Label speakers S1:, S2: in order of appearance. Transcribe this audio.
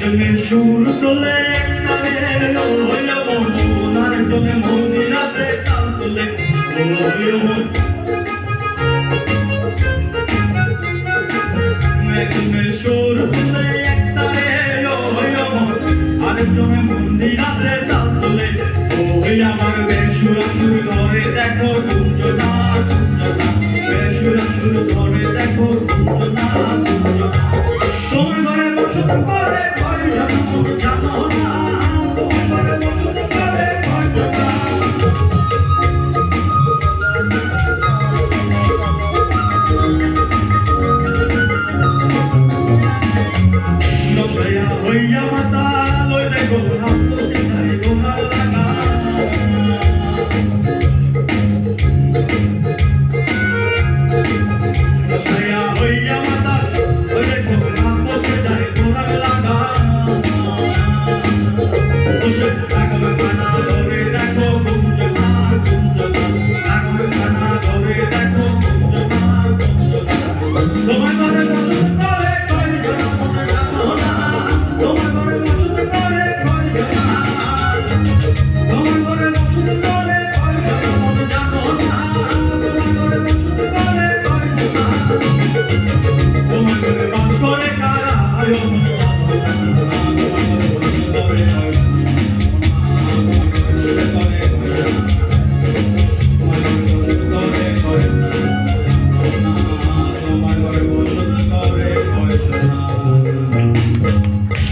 S1: তুমি সুর তোলে হইল মন আর তুমি মন্দিরাতে কাল তোলে হইল মন তুমি সুর তোলে এক তারে হইল মন আর তুমি I know you. Don't worry about it.